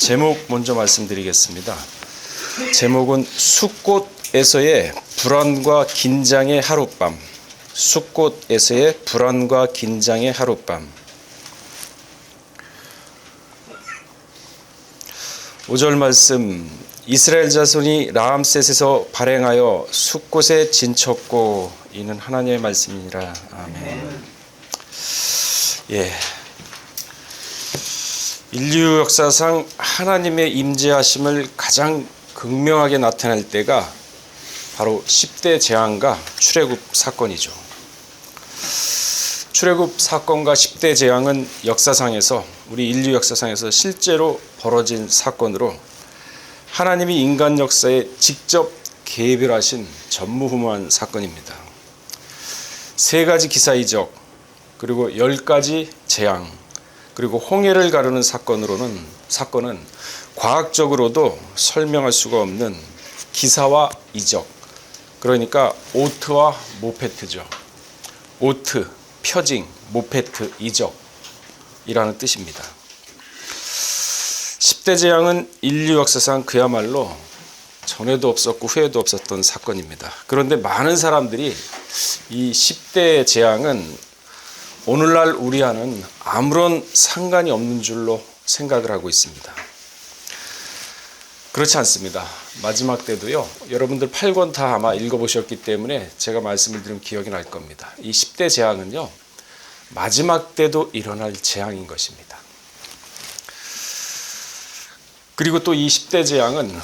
제목 먼저 말씀드리겠습니다. 제목은 숲꽃에서의 불안과 긴장의 하룻밤. 숲꽃에서의 불안과 긴장의 하룻밤. 5절 말씀 이스라엘 자손이 라암셋에서 발행하여 숲곳에 진쳤고 이는 하나님의 말씀이니라. 아멘. 예. 인류 역사상 하나님의 임재하심을 가장 극명하게 나타낼 때가 바로 10대 재앙과 출애굽 사건이죠. 출애굽 사건과 10대 재앙은 역사상에서 우리 인류 역사상에서 실제로 벌어진 사건으로 하나님이 인간 역사에 직접 개입을 하신 전무후무한 사건입니다. 세 가지 기사 이적 그리고 열 가지 재앙 그리고 홍해를 가르는 사건으로는 사건은 과학적으로도 설명할 수가 없는 기사와 이적 그러니까 오트와 모페트죠. 오트 표징 모페트 이적이라는 뜻입니다. 10대 재앙은 인류 역사상 그야말로 전에도 없었고 후에도 없었던 사건입니다. 그런데 많은 사람들이 이 10대 재앙은 오늘날 우리와는 아무런 상관이 없는 줄로 생각을 하고 있습니다. 그렇지 않습니다. 마지막 때도요. 여러분들 8권 다 아마 읽어보셨기 때문에 제가 말씀을 드린 기억이 날 겁니다. 이 10대 재앙은요. 마지막 때도 일어날 재앙인 것입니다. 그리고 또 이 10대 재앙은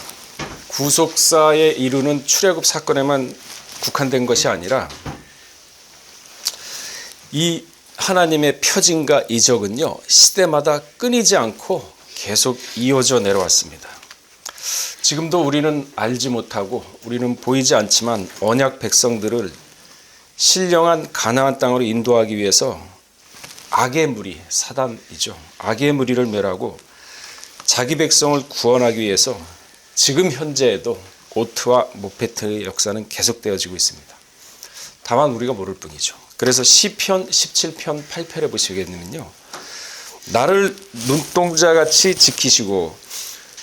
구속사에 이르는 출애굽 사건에만 국한된 것이 아니라 이 하나님의 표징과 이적은요 시대마다 끊이지 않고 계속 이어져 내려왔습니다. 지금도 우리는 알지 못하고 우리는 보이지 않지만 언약 백성들을 신령한 가나안 땅으로 인도하기 위해서 악의 무리 사단이죠. 악의 무리를 멸하고 자기 백성을 구원하기 위해서 지금 현재에도 오트와 모페트의 역사는 계속되어지고 있습니다. 다만 우리가 모를 뿐이죠. 그래서 시편 17편 8편에 보시겠냐면요. 나를 눈동자 같이 지키시고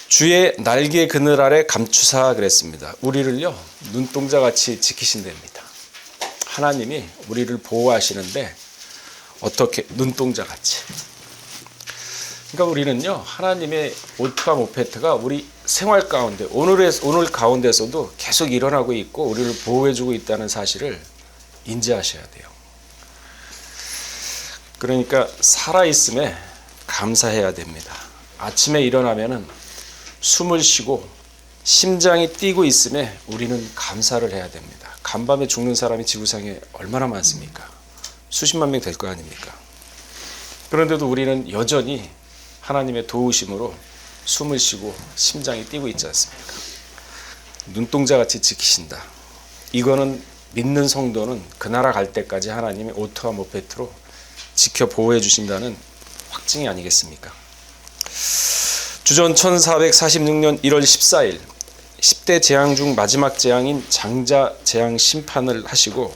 주의 날개 그늘 아래 감추사 그랬습니다. 우리를요 눈동자 같이 지키신답니다. 하나님이 우리를 보호하시는데 어떻게 눈동자 같이. 그러니까 우리는요 하나님의 오트와 모페트가 우리 생활 가운데 오늘의 오늘 가운데서도 계속 일어나고 있고 우리를 보호해주고 있다는 사실을 인지하셔야 돼요. 그러니까 살아있음에 감사해야 됩니다. 아침에 일어나면은 숨을 쉬고 심장이 뛰고 있음에 우리는 감사를 해야 됩니다. 간밤에 죽는 사람이 지구상에 얼마나 많습니까? 수십만 명 될 거 아닙니까? 그런데도 우리는 여전히 하나님의 도우심으로 숨을 쉬고 심장이 뛰고 있지 않습니까? 눈동자 같이 지키신다. 이거는 믿는 성도는 그 나라 갈 때까지 하나님의 오토와 모페트로 지켜 보호해 주신다는 확증이 아니겠습니까? 주전 1446년 1월 14일 10대 재앙 중 마지막 재앙인 장자 재앙 심판을 하시고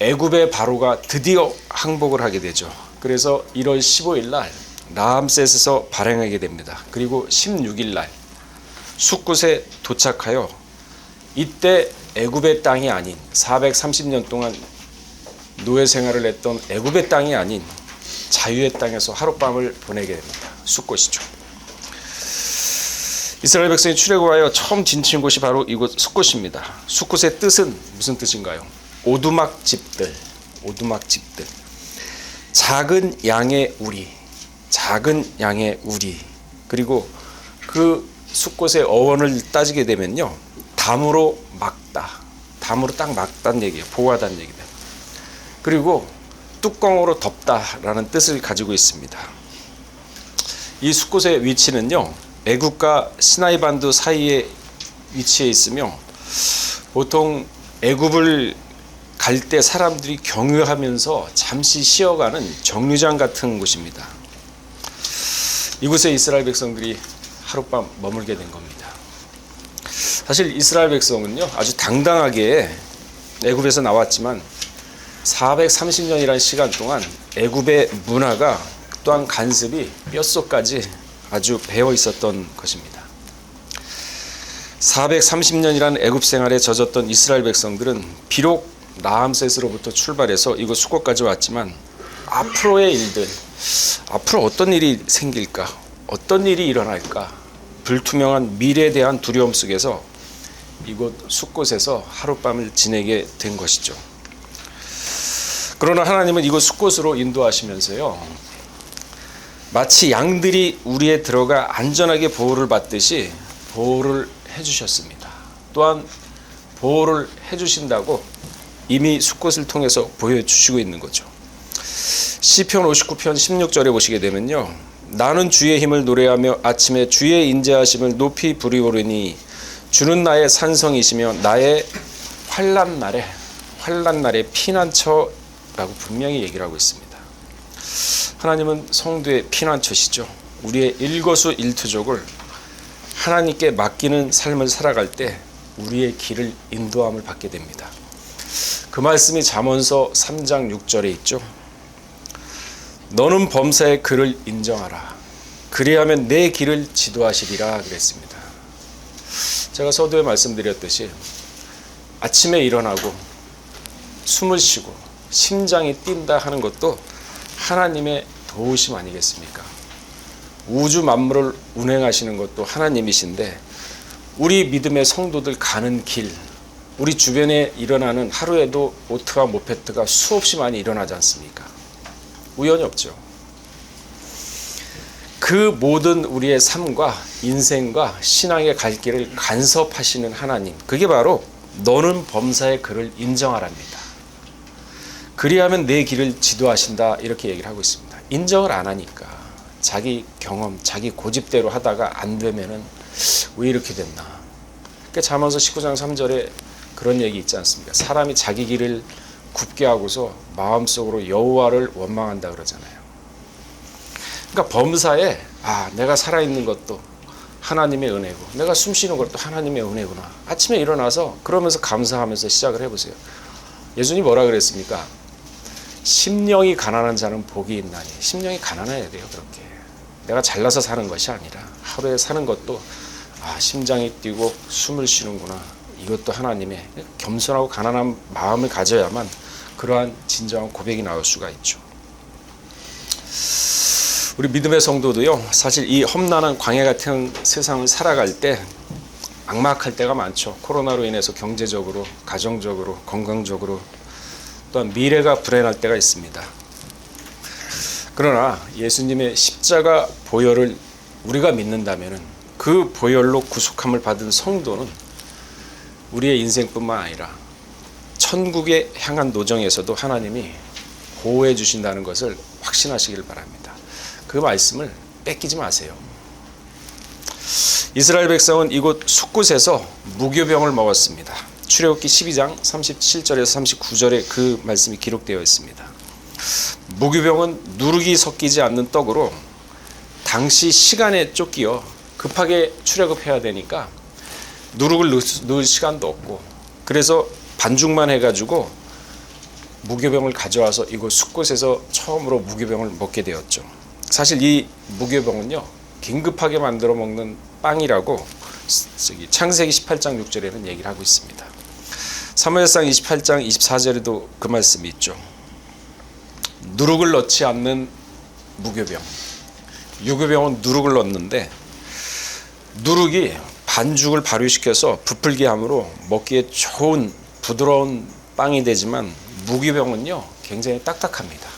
애굽의 바로가 드디어 항복을 하게 되죠. 그래서 1월 15일 날 라암셋에서 발행하게 됩니다. 그리고 16일 날 숫곳에 도착하여 이때 애굽의 땅이 아닌 430년 동안 노예 생활을 했던 애굽의 땅이 아닌 자유의 땅에서 하룻밤을 보내게 됩니다. 숫곳이죠. 이스라엘 백성이 출애굽하여 처음 진친 곳이 바로 이곳 숫곳입니다. 숫곳의 뜻은 무슨 뜻인가요? 오두막 집들, 오두막 집들. 작은 양의 우리, 작은 양의 우리. 그리고 그 숫곳의 어원을 따지게 되면요, 담으로 막다, 담으로 딱 막다는 얘기예요. 보호하다는 얘기입니다. 그리고 뚜껑으로 덮다라는 뜻을 가지고 있습니다. 이 숲곳의 위치는요, 애굽과 시나이 반도 사이에 위치해 있으며 보통 애굽을 갈 때 사람들이 경유하면서 잠시 쉬어가는 정류장 같은 곳입니다. 이곳에 이스라엘 백성들이 하룻밤 머물게 된 겁니다. 사실 이스라엘 백성은요 아주 당당하게 애굽에서 나왔지만 430년이라는 시간 동안 애굽의 문화가 또한 간섭이 뼛속까지 아주 배어 있었던 것입니다. 430년이라는 애굽 생활에 젖었던 이스라엘 백성들은 비록 라암셋으로부터 출발해서 이곳 수고까지 왔지만 앞으로의 일들, 앞으로 어떤 일이 생길까, 어떤 일이 일어날까, 불투명한 미래에 대한 두려움 속에서 이곳 숲곳에서 하룻밤을 지내게 된 것이죠. 그러나 하나님은 이곳 숲곳으로 인도하시면서요. 마치 양들이 우리에 들어가 안전하게 보호를 받듯이 보호를 해주셨습니다. 또한 보호를 해주신다고 이미 숲곳을 통해서 보여주시고 있는 거죠. 시편 59편 16절에 보시게 되면요. 나는 주의 힘을 노래하며 아침에 주의 인자하심을 높이 부리오르니 주는 나의 산성이시며 나의 환란 날에 환란 날에 피난처 라고 분명히 얘기를 하고 있습니다. 하나님은 성도의 피난처시죠. 우리의 일거수 일투족을 하나님께 맡기는 삶을 살아갈 때 우리의 길을 인도함을 받게 됩니다. 그 말씀이 잠언서 3장 6절에 있죠. 너는 범사의 그를 인정하라. 그리하면 내 길을 지도하시리라 그랬습니다. 제가 서두에 말씀드렸듯이 아침에 일어나고 숨을 쉬고 심장이 뛴다 하는 것도 하나님의 도우심 아니겠습니까? 우주 만물을 운행하시는 것도 하나님이신데 우리 믿음의 성도들 가는 길, 우리 주변에 일어나는 하루에도 오트와 모페트가 수없이 많이 일어나지 않습니까? 우연이 없죠. 그 모든 우리의 삶과 인생과 신앙의 갈 길을 간섭하시는 하나님, 그게 바로 너는 범사의 그를 인정하랍니다. 그리하면 내 길을 지도하신다 이렇게 얘기를 하고 있습니다. 인정을 안 하니까 자기 경험, 자기 고집대로 하다가 안 되면은 왜 이렇게 됐나? 그러니까 잠언서 19장 3절에 그런 얘기 있지 않습니까? 사람이 자기 길을 굽게 하고서 마음속으로 여호와를 원망한다 그러잖아요. 그러니까 범사에 아 내가 살아 있는 것도 하나님의 은혜고 내가 숨 쉬는 것도 하나님의 은혜구나. 아침에 일어나서 그러면서 감사하면서 시작을 해보세요. 예수님 뭐라 그랬습니까? 심령이 가난한 자는 복이 있나니 심령이 가난해야 돼요 그렇게 내가 잘나서 사는 것이 아니라 하루에 사는 것도 아 심장이 뛰고 숨을 쉬는구나 이것도 하나님의 겸손하고 가난한 마음을 가져야만 그러한 진정한 고백이 나올 수가 있죠. 우리 믿음의 성도도요. 사실 이 험난한 광야 같은 세상을 살아갈 때 막막할 때가 많죠. 코로나로 인해서 경제적으로, 가정적으로, 건강적으로 또한 미래가 불안할 때가 있습니다. 그러나 예수님의 십자가 보혈을 우리가 믿는다면 그 보혈로 구속함을 받은 성도는 우리의 인생뿐만 아니라 천국에 향한 노정에서도 하나님이 보호해 주신다는 것을 확신하시길 바랍니다. 그 말씀을 뺏기지 마세요. 이스라엘 백성은 이곳 숲곳에서 무교병을 먹었습니다. 출애굽기 12장 37절에서 39절에 그 말씀이 기록되어 있습니다. 무교병은 누룩이 섞이지 않는 떡으로 당시 시간에 쫓기어 급하게 출애굽해야 되니까 누룩을 넣을, 시간도 없고 그래서 반죽만 해가지고 무교병을 가져와서 이곳 숲곳에서 처음으로 무교병을 먹게 되었죠. 사실 이 무교병은요 긴급하게 만들어 먹는 빵이라고 창세기 18장 6절에는 얘기를 하고 있습니다. 사무엘상 28장 24절에도 그 말씀이 있죠. 누룩을 넣지 않는 무교병. 유교병은 누룩을 넣는데 누룩이 반죽을 발효시켜서 부풀게 함으로 먹기에 좋은 부드러운 빵이 되지만 무교병은요 굉장히 딱딱합니다.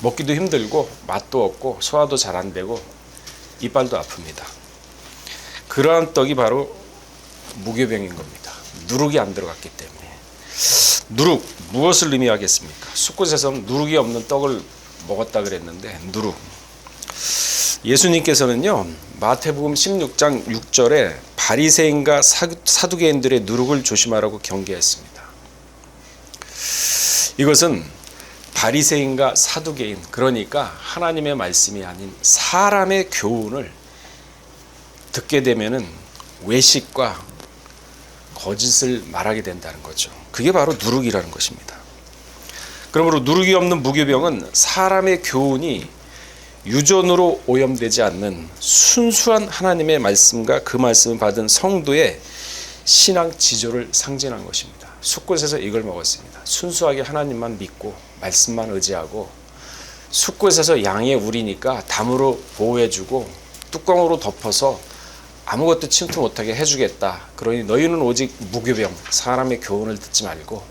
먹기도 힘들고 맛도 없고 소화도 잘 안 되고 이빨도 아픕니다. 그러한 떡이 바로 무교병인 겁니다. 누룩이 안 들어갔기 때문에. 누룩 무엇을 의미하겠습니까? 숲곳에서는 누룩이 없는 떡을 먹었다 그랬는데 누룩. 예수님께서는요 마태복음 16장 6절에 바리새인과 사두개인들의 누룩을 조심하라고 경계했습니다. 이것은 바리새인과 사두개인 그러니까 하나님의 말씀이 아닌 사람의 교훈을 듣게 되면은 외식과 거짓을 말하게 된다는 거죠. 그게 바로 누룩이라는 것입니다. 그러므로 누룩이 없는 무교병은 사람의 교훈이 유전으로 오염되지 않는 순수한 하나님의 말씀과 그 말씀을 받은 성도의 신앙 지조를 상징한 것입니다. 숲곳에서 이걸 먹었습니다. 순수하게 하나님만 믿고 말씀만 의지하고 숲곳에서 양의 우리니까 담으로 보호해주고 뚜껑으로 덮어서 아무것도 침투 못하게 해주겠다. 그러니 너희는 오직 무교병 사람의 교훈을 듣지 말고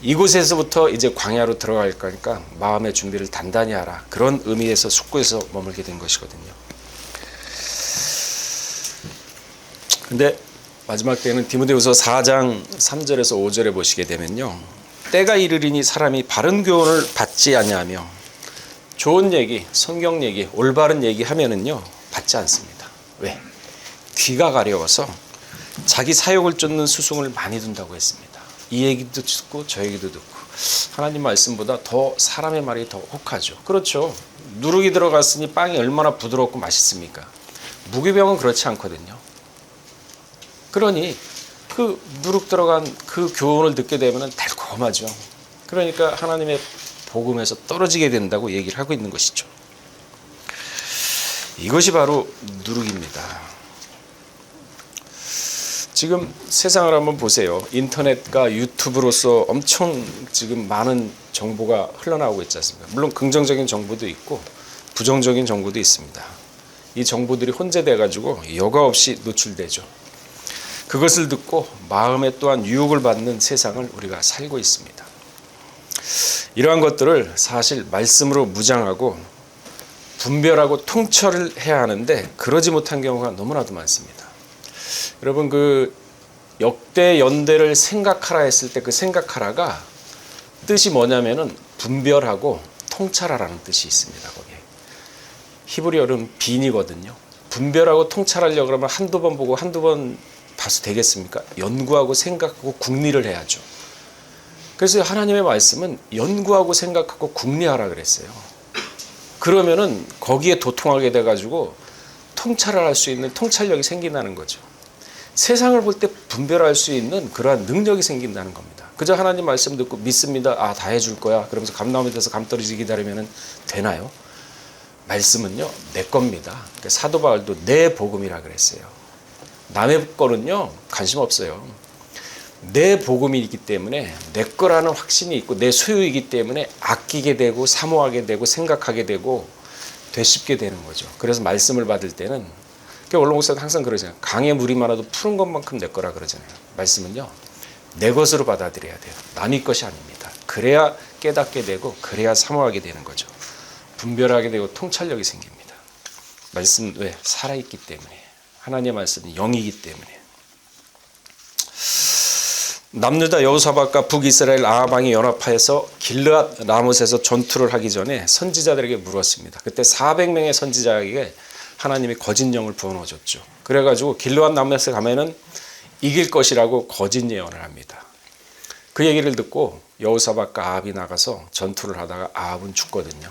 이곳에서부터 이제 광야로 들어갈 거니까 마음의 준비를 단단히 하라. 그런 의미에서 숙고에서 머물게 된 것이거든요. 근데 마지막 때는 디모데후서 4장 3절에서 5절에 보시게 되면요. 때가 이르리니 사람이 바른 교훈을 받지 아니하며 좋은 얘기, 성경 얘기, 올바른 얘기 하면은요. 받지 않습니다. 왜? 귀가 가려워서 자기 사욕을 쫓는 수송을 많이 둔다고 했습니다. 이 얘기도 듣고 저 얘기도 듣고 하나님 말씀보다 더 사람의 말이 더 혹하죠. 그렇죠. 누룩이 들어갔으니 빵이 얼마나 부드럽고 맛있습니까? 무기병은 그렇지 않거든요. 그러니 그 누룩 들어간 그 교훈을 듣게 되면 달콤하죠. 그러니까 하나님의 복음에서 떨어지게 된다고 얘기를 하고 있는 것이죠. 이것이 바로 누룩입니다. 지금 세상을 한번 보세요. 인터넷과 유튜브로서 엄청 지금 많은 정보가 흘러나오고 있지 않습니까? 물론 긍정적인 정보도 있고 부정적인 정보도 있습니다. 이 정보들이 혼재돼 가지고 여과 없이 노출되죠. 그것을 듣고 마음에 또한 유혹을 받는 세상을 우리가 살고 있습니다. 이러한 것들을 사실 말씀으로 무장하고 분별하고 통철을 해야 하는데 그러지 못한 경우가 너무나도 많습니다. 여러분 그 역대 연대를 생각하라 했을 때 그 생각하라가 뜻이 뭐냐면은 분별하고 통찰하라는 뜻이 있습니다. 거기에 히브리어는 빈이거든요. 분별하고 통찰하려 그러면 한두 번 보고 한두 번 봐서 되겠습니까? 연구하고 생각하고 궁리를 해야죠. 그래서 하나님의 말씀은 연구하고 생각하고 궁리하라 그랬어요. 그러면은 거기에 도통하게 돼가지고 통찰을 할 수 있는 통찰력이 생긴다는 거죠. 세상을 볼 때 분별할 수 있는 그러한 능력이 생긴다는 겁니다. 그저 하나님 말씀 듣고 믿습니다. 아, 다 해줄 거야. 그러면서 감나무에 대해서 감 떨어지기 기다리면 되나요? 말씀은요, 내 겁니다. 그러니까 사도 바울도 내 복음이라 그랬어요. 남의 거는요, 관심 없어요. 내 복음이 있기 때문에 내 거라는 확신이 있고 내 소유이기 때문에 아끼게 되고 사모하게 되고 생각하게 되고 되씹게 되는 거죠. 그래서 말씀을 받을 때는 원로 목사도 항상 그러잖아요. 강에 물이 많아도 푸른 것만큼 내 거라 그러잖아요. 말씀은요. 내 것으로 받아들여야 돼요. 남의 것이 아닙니다. 그래야 깨닫게 되고 그래야 사모하게 되는 거죠. 분별하게 되고 통찰력이 생깁니다. 말씀 왜 살아있기 때문에 하나님의 말씀은 영이기 때문에 남유다 여호사박과 북이스라엘 아방이 연합하여서 길르앗 라못에서 전투를 하기 전에 선지자들에게 물었습니다. 그때 400명의 선지자에게 하나님이 거짓 영을 부어넣어 줬죠. 그래가지고 길르앗 라못에 가면은 이길 것이라고 거짓 예언을 합니다. 그 얘기를 듣고 여호사박과 아합이 나가서 전투를 하다가 아합은 죽거든요.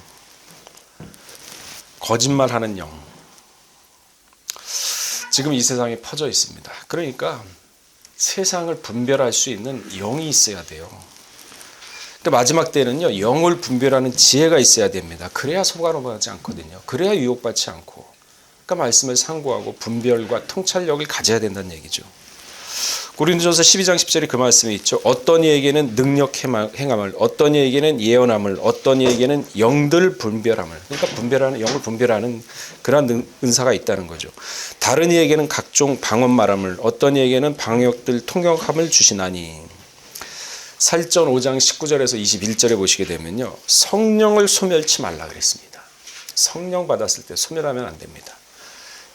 거짓말하는 영. 지금 이 세상에 퍼져 있습니다. 그러니까 세상을 분별할 수 있는 영이 있어야 돼요. 근데 마지막 때는요, 영을 분별하는 지혜가 있어야 됩니다. 그래야 넘어가지 않거든요. 그래야 유혹받지 않고. 그러니까 말씀을 상고하고 분별과 통찰력을 가져야 된다는 얘기죠. 고린도전서 12장 10절에 그 말씀이 있죠. 어떤 이에게는 능력 행함을, 어떤 이에게는 예언함을, 어떤 이에게는 영들 분별함을. 그러니까 분별하는 영을 분별하는 그러한 은사가 있다는 거죠. 다른 이에게는 각종 방언 말함을, 어떤 이에게는 방역들 통역함을 주시나니. 살전 5장 19절에서 21절에 보시게 되면요. 성령을 소멸치 말라 그랬습니다. 성령 받았을 때 소멸하면 안 됩니다.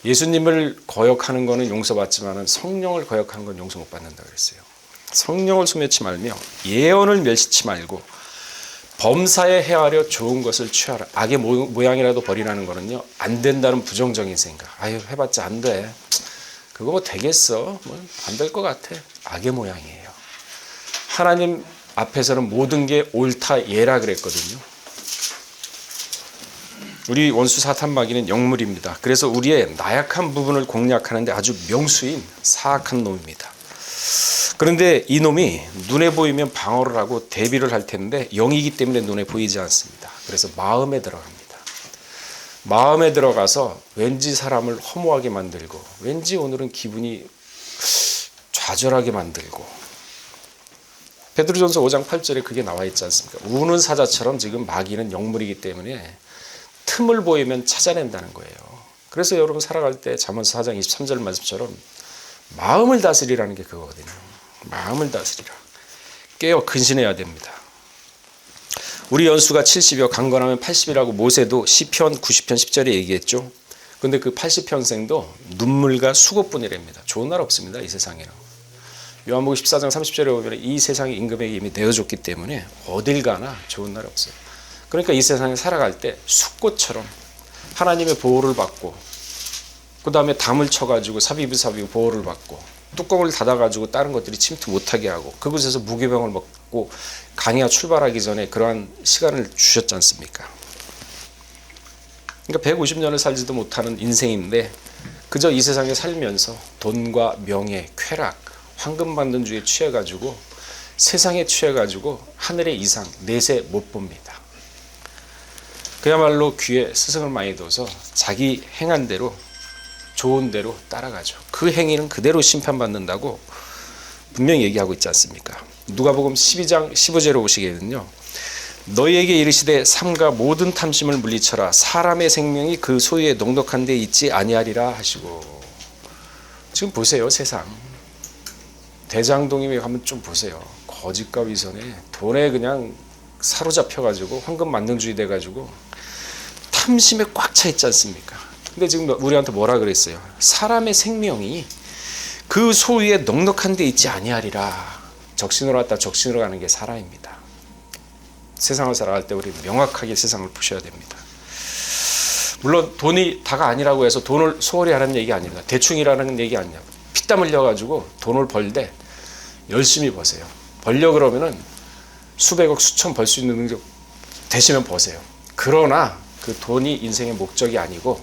예수님을 거역하는 것은 용서받지만 성령을 거역하는 건 용서 못 받는다 그랬어요. 성령을 소멸치 말며 예언을 멸시치 말고 범사에 헤아려 좋은 것을 취하라. 악의 모양이라도 버리라는 거는요. 안 된다는 부정적인 생각. 아유 해봤자 안 돼. 그거 뭐 되겠어? 뭐 안 될 것 같아. 악의 모양이에요. 하나님 앞에서는 모든 게 옳다 예라 그랬거든요. 우리 원수 사탄 마귀는 영물입니다. 그래서 우리의 나약한 부분을 공략하는데 아주 명수인 사악한 놈입니다. 그런데 이 놈이 눈에 보이면 방어를 하고 대비를 할 텐데 영이기 때문에 눈에 보이지 않습니다. 그래서 마음에 들어갑니다. 마음에 들어가서 왠지 사람을 허무하게 만들고 왠지 오늘은 기분이 좌절하게 만들고 베드로전서 5장 8절에 그게 나와 있지 않습니까? 우는 사자처럼 지금 마귀는 영물이기 때문에 틈을 보이면 찾아낸다는 거예요. 그래서 여러분 살아갈 때 잠언서 4장 23절 말씀처럼 마음을 다스리라는 게 그거거든요. 마음을 다스리라. 깨어 근신해야 됩니다. 우리 연수가 70이요 강건하면 80이라고 모세도 시편 90편 10절에 얘기했죠. 근데 그 80평생도 눈물과 수고뿐이랍니다. 좋은 날 없습니다. 이 세상에는. 요한복음 14장 30절에 보면 이 세상의 임금에게 이미 내어줬기 때문에 어딜 가나 좋은 날 없어요. 그러니까 이 세상에 살아갈 때 숫꽃처럼 하나님의 보호를 받고 그 다음에 담을 쳐가지고 사비부사비 보호를 받고 뚜껑을 닫아가지고 다른 것들이 침투 못하게 하고 그곳에서 무기병을 먹고 강의가 출발하기 전에 그러한 시간을 주셨지 않습니까? 그러니까 150년을 살지도 못하는 인생인데 그저 이 세상에 살면서 돈과 명예, 쾌락, 황금 받는 주에 취해가지고 세상에 취해가지고 하늘의 이상 내세 못 봅니다. 그야말로 귀에 스승을 많이 둬서 자기 행한 대로 좋은 대로 따라가죠. 그 행위는 그대로 심판받는다고 분명히 얘기하고 있지 않습니까? 누가복음 12장 15절에 보시게는요. 너희에게 이르시되 삼가 모든 탐심을 물리쳐라 사람의 생명이 그 소유에 넉넉한 데 있지 아니하리라 하시고 지금 보세요 세상 대장동임에 가면 좀 보세요 거짓과 위선에 돈에 그냥 사로잡혀 가지고 황금 만능주의 돼 가지고 탐심에 꽉 차 있지 않습니까? 근데 지금 우리한테 뭐라 그랬어요? 사람의 생명이 그 소유에 넉넉한 데 있지 아니하리라. 적신으로 왔다 적신으로 가는 게 사람입니다. 세상을 살아갈 때 우리 명확하게 세상을 보셔야 됩니다. 물론 돈이 다가 아니라고 해서 돈을 소홀히 하는 얘기 아닙니다. 대충이라는 얘기 아니야. 피땀 흘려가지고 돈을 벌되 열심히 버세요. 벌려 그러면은 수백억 수천 벌 수 있는 능력 되시면 버세요. 그러나 그 돈이 인생의 목적이 아니고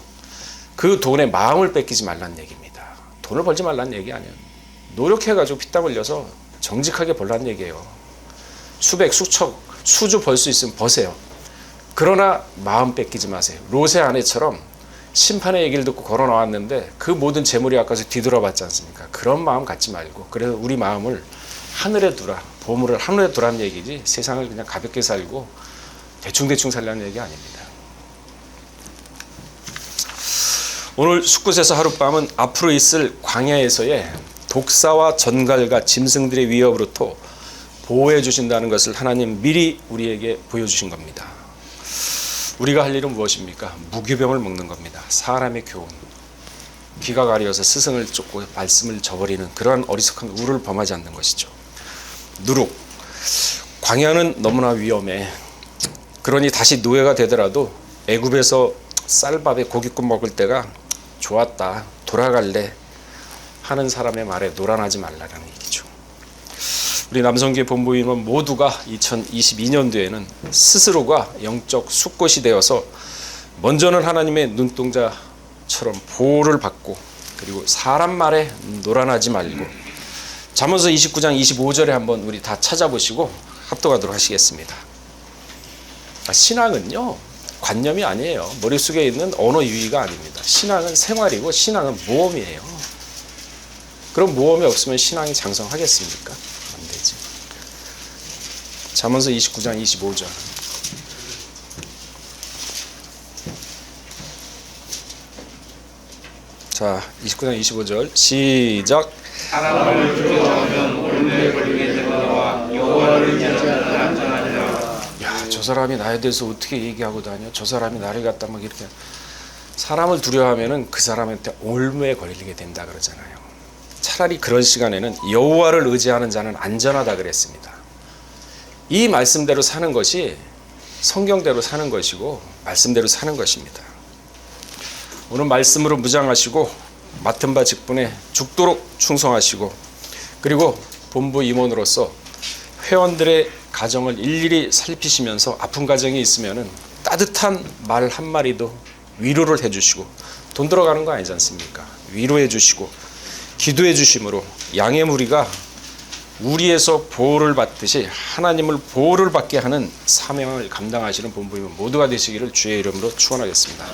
그 돈의 마음을 뺏기지 말라는 얘기입니다. 돈을 벌지 말라는 얘기 아니에요. 노력해가지고 피땀 흘려서 정직하게 벌라는 얘기예요. 수백, 수천, 수주 벌 수 있으면 버세요. 그러나 마음 뺏기지 마세요. 로세 아내처럼 심판의 얘기를 듣고 걸어 나왔는데 그 모든 재물이 아까서 뒤돌아봤지 않습니까? 그런 마음 갖지 말고 그래서 우리 마음을 하늘에 두라. 보물을 하늘에 두라는 얘기지 세상을 그냥 가볍게 살고 대충대충 살라는 얘기 아닙니다. 오늘 숲곳에서 하룻밤은 앞으로 있을 광야에서의 독사와 전갈과 짐승들의 위협으로부터 보호해 주신다는 것을 하나님 미리 우리에게 보여주신 겁니다. 우리가 할 일은 무엇입니까? 무기병을 먹는 겁니다. 사람의 교훈. 귀가 가려서 스승을 쫓고 말씀을 저버리는 그러한 어리석은 우를 범하지 않는 것이죠. 누룩. 광야는 너무나 위험해. 그러니 다시 노예가 되더라도 애굽에서 쌀밥에 고깃국 먹을 때가 좋았다. 돌아갈래. 하는 사람의 말에 노란하지 말라는 얘기죠. 우리 남성계 본부 인원 모두가 2022년도에는 스스로가 영적 숲곳이 되어서 먼저는 하나님의 눈동자처럼 보호를 받고 그리고 사람 말에 노란하지 말고 잠언서 29장 25절에 한번 우리 다 찾아보시고 합독하도록 하시겠습니다. 아, 신앙은요 관념이 아니에요. 머릿속에 있는 언어 유희가 아닙니다. 신앙은 생활이고 신앙은 모험이에요. 그럼 모험이 없으면 신앙이 장성하겠습니까? 안 되지. 잠언서 29장 25절. 자, 29장 25절 시작. 사람이 나에 대해서 어떻게 얘기하고 다녀? 저 사람이 나를 갖다 막 이렇게 사람을 두려워하면은 그 사람한테 올무에 걸리게 된다 그러잖아요. 차라리 그런 시간에는 여호와를 의지하는 자는 안전하다 그랬습니다. 이 말씀대로 사는 것이 성경대로 사는 것이고 말씀대로 사는 것입니다. 오늘 말씀으로 무장하시고 맡은 바 직분에 죽도록 충성하시고 그리고 본부 임원으로서 회원들의 가정을 일일이 살피시면서 아픈 가정이 있으면은 따뜻한 말 한마디도 위로를 해주시고 돈 들어가는 거 아니지 않습니까? 위로해 주시고 기도해 주심으로 양의 무리가 우리에서 보호를 받듯이 하나님을 보호를 받게 하는 사명을 감당하시는 본부임 모두가 되시기를 주의 이름으로 축원하겠습니다.